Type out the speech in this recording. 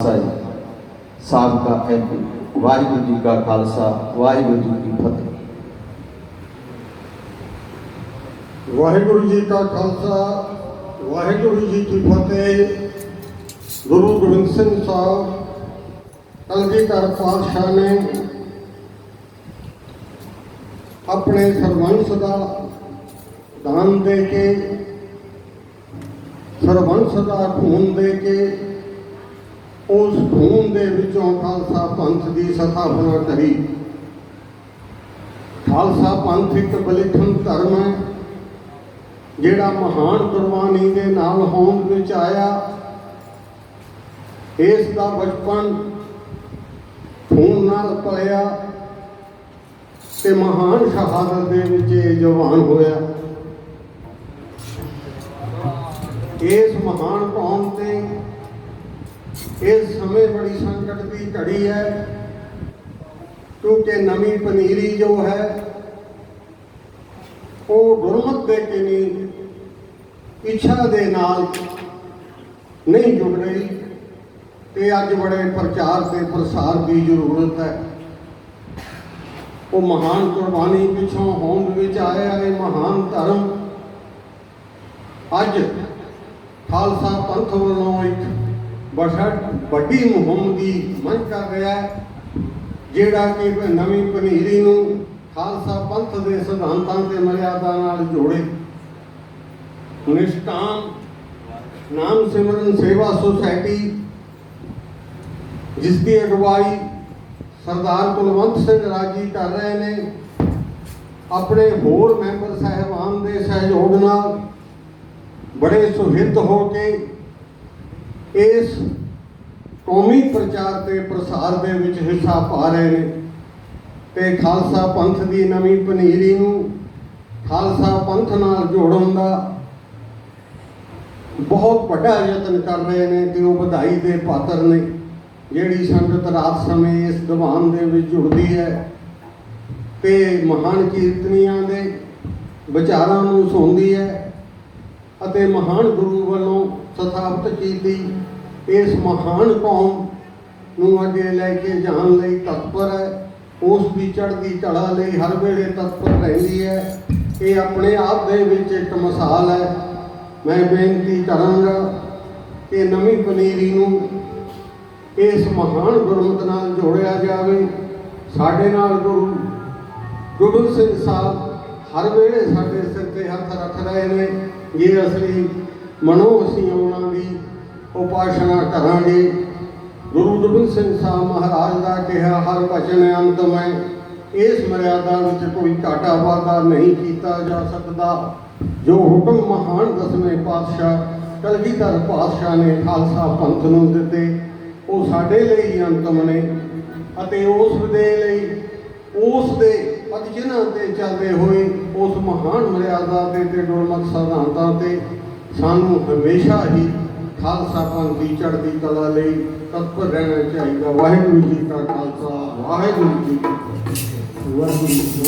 ਸਾਹਿਬ ਸਾਬਕਾ ਐਮਪੀ ਵਾਹਿਗੁਰੂ ਜੀ ਕਾ ਖਾਲਸਾ ਵਾਹਿਗੁਰੂ ਜੀ ਕੀ ਫਤਿਹ ਵਾਹਿਗੁਰੂ ਜੀ ਕਾ ਖਾਲਸਾ ਵਾਹਿਗੁਰੂ ਜੀ ਕੀ ਫਤਿਹ ਗੁਰੂ ਗੋਬਿੰਦ ਸਿੰਘ ਸਾਹਿਬ ਕਲਗੀਧਰ ਪਾਤਸ਼ਾਹ ਨੇ ਆਪਣੇ ਸਰਬੰਸ ਦਾ ਦਾਨ ਦੇ ਕੇ ਸਰਬੰਸ ਦਾ ਖੂਨ ਦੇ ਕੇ ਉਸ ਖੂਨ ਦੇ ਵਿੱਚੋਂ ਖਾਲਸਾ ਪੰਥ ਦੀ ਸਥਾਪਨਾ ਕਰੀ। ਖਾਲਸਾ ਪੰਥ ਇੱਕ ਬਲਿਖਨ ਧਰਮ ਹੈ, ਜਿਹੜਾ ਮਹਾਨ ਕੁਰਬਾਨੀ ਦੇ ਨਾਲ ਹੋਂਦ ਵਿੱਚ ਆਇਆ। ਇਸ ਦਾ ਬਚਪਨ ਖੂਨ ਨਾਲ ਪਲਿਆ ਤੇ ਮਹਾਨ ਸ਼ਹਾਦਤ ਦੇ ਵਿੱਚ ਜਵਾਨ ਹੋਇਆ। ਇਸ ਮਹਾਨ ਕੌਮ ਤੇ ਇਸ ਸਮੇਂ ਬੜੀ ਸੰਕਟ ਦੀ ਘੜੀ ਹੈ, ਕਿਉਂਕਿ ਨਵੀਂ ਪਨੀਰੀ ਜੋ ਹੈ, ਉਹ ਗੁਰਮਤ ਦੇ ਕੇ ਇੱਛਾ ਦੇ ਨਾਲ ਨਹੀਂ ਜੁੜ ਰਹੀ ਤੇ ਅੱਜ ਬੜੇ ਪ੍ਰਚਾਰ ਤੇ ਪ੍ਰਸਾਰ ਦੀ ਜ਼ਰੂਰਤ ਹੈ। ਉਹ ਮਹਾਨ ਕੁਰਬਾਨੀ ਪਿੱਛੋਂ ਹੋਂਦ ਵਿੱਚ ਆਇਆ ਇਹ ਮਹਾਨ ਧਰਮ। ਅੱਜ ਖਾਲਸਾ ਪੰਥ ਵੱਲੋਂ ਇੱਕ ਵੱਡੀ ਮੁਹਿੰਮ ਦੀ ਮੰਗ ਕਰ ਰਿਹਾ ਹੈ, ਜਿਹੜਾ ਕਿ ਨਵੀਂ ਪਨੀਰੀ ਨੂੰ ਖਾਲਸਾ ਪੰਥ ਦੇ ਸਿਧਾਂਤਾਂ ਤੇ ਮਰਿਆਦਾ ਨਾਲ ਜੋੜੇ। ਨਿਸ਼ਕਾਮ, ਨਾਮ ਸਿਮਰਨ ਸੇਵਾ ਸੁਸਾਇਟੀ ਜਿਸ ਦੀ ਅਗਵਾਈ ਸਰਦਾਰ ਕੁਲਵੰਤ ਸਿੰਘ ਰਾਜੀ ਕਰ ਰਹੇ ਨੇ, ਆਪਣੇ ਹੋਰ ਮੈਂਬਰ ਸਹਿਬਾਨ ਦੇ ਸਹਿਯੋਗ ਨਾਲ ਬੜੇ ਸੁਹਿਰਦ ਹੋ ਕੇ ਇਸ ਕੌਮੀ ਪ੍ਰਚਾਰ ਤੇ ਪ੍ਰਸਾਰ ਦੇ ਵਿੱਚ ਹਿੱਸਾ ਪਾ ਰਹੇ ਨੇ। ਤੇ ਖਾਲਸਾ ਪੰਥ ਦੀ ਨਵੀਂ ਪਨੀਰੀ ਨੂੰ ਖਾਲਸਾ ਪੰਥ ਨਾਲ ਜੋੜਨ ਦਾ ਬਹੁਤ ਵੱਡਾ ਯਤਨ ਕਰ ਰਹੇ ਨੇ ਤੇ ਉਹ ਵਧਾਈ ਦੇ ਪਾਤਰ ਨੇ। ਜਿਹੜੀ ਸੰਗਤ ਰਾਤ ਸਮੇਂ ਇਸ ਦੀਵਾਨ ਦੇ ਵਿੱਚ ਜੁੜਦੀ ਹੈ ਤੇ ਮਹਾਨ ਕੀਰਤਨੀਆਂ ਦੇ ਵਿਚਾਰਾਂ ਨੂੰ ਸੁਣਦੀ ਹੈ ਅਤੇ ਮਹਾਨ ਗੁਰੂ ਵੱਲੋਂ ਸਥਾਪਿਤ ਕੀਤੀ। ਇਸ ਮਹਾਨ ਕੌਮ ਨੂੰ ਅੱਗੇ ਲੈ ਕੇ ਜਾਣ ਲਈ ਤਤਪਰ ਹੈ। ਉਸ ਦੀ ਚੜ੍ਹਦੀ ਚੜਾ ਲਈ ਹਰ ਵੇਲੇ ਤਤਪਰ ਰਹਿੰਦੀ ਹੈ। ਇਹ ਆਪਣੇ ਆਪ ਦੇ ਵਿੱਚ ਇੱਕ ਮਿਸਾਲ ਹੈ। ਮੈਂ ਬੇਨਤੀ ਕਰਾਂਗਾ ਕਿ ਨਵੀਂ ਪਨੀਰੀ ਨੂੰ ਇਸ ਮਹਾਨ ਗੁਰਮਤ ਨਾਲ ਜੋੜਿਆ ਜਾਵੇ। ਸਾਡੇ ਨਾਲ ਗੁਰੂ ਗੋਬਿੰਦ ਸਿੰਘ ਸਾਹਿਬ ਹਰ ਵੇਲੇ ਸਾਡੇ ਸਿਰ ਤੇ ਹੱਥ ਰੱਖ ਰਹੇ ਨੇ। ਜੇ ਅਸੀਂ ਮਨੋ ਅਸੀਂ ਉਹਨਾਂ ਦੀ ਉਪਾਸਨਾ ਕਰਾਂਗੇ। ਗੁਰੂ ਗੋਬਿੰਦ ਸਿੰਘ ਸਾਹਿਬ ਮਹਾਰਾਜ ਦਾ ਕਿਹਾ, ਹਰ ਬਚਨ ਅੰਤਮੈ ਇਸ ਮਰਿਆਦਾ ਵਿੱਚ ਕੋਈ ਘਾਟਾ ਵਾਧਾ ਨਹੀਂ ਕੀਤਾ ਜਾ ਸਕਦਾ। ਜੋ ਹੁਕਮ ਮਹਾਨ ਦਸਵੇਂ ਪਾਤਸ਼ਾਹ, ਕਲਗੀਧਰ ਪਾਤਸ਼ਾਹ ਨੇ ਖਾਲਸਾ ਪੰਥ ਨੂੰ ਦਿੱਤੇ, ਉਹ ਸਾਡੇ ਲਈ ਅੰਤਮ ਨੇ ਅਤੇ ਉਸ ਦੇ ਲਈ, ਉਸ ਦੇ ਪਦਚਿਹਨਾਂ ਤੇ ਚੱਲਦੇ ਹੋਏ, ਉਸ ਮਹਾਨ ਮਰਿਆਦਾ ਤੇ ਤੇ ਗੁਰਮਤਿ ਸਿਧਾਂਤਾਂ ਤੇ ਸਾਨੂੰ ਹਮੇਸ਼ਾ ਹੀ ਖਾਲਸਾ ਪੰਥ ਦੀ ਚੜ੍ਹਦੀ ਕਲਾ ਲਈ ਤਤਪਰ ਰਹਿਣਾ ਚਾਹੀਦਾ। ਵਾਹਿਗੁਰੂ ਜੀ ਕਾ ਖਾਲਸਾ, ਵਾਹਿਗੁਰੂ ਜੀ ਕੀ ਫਤਿਹ। ਵਾਹਿਗੁਰੂ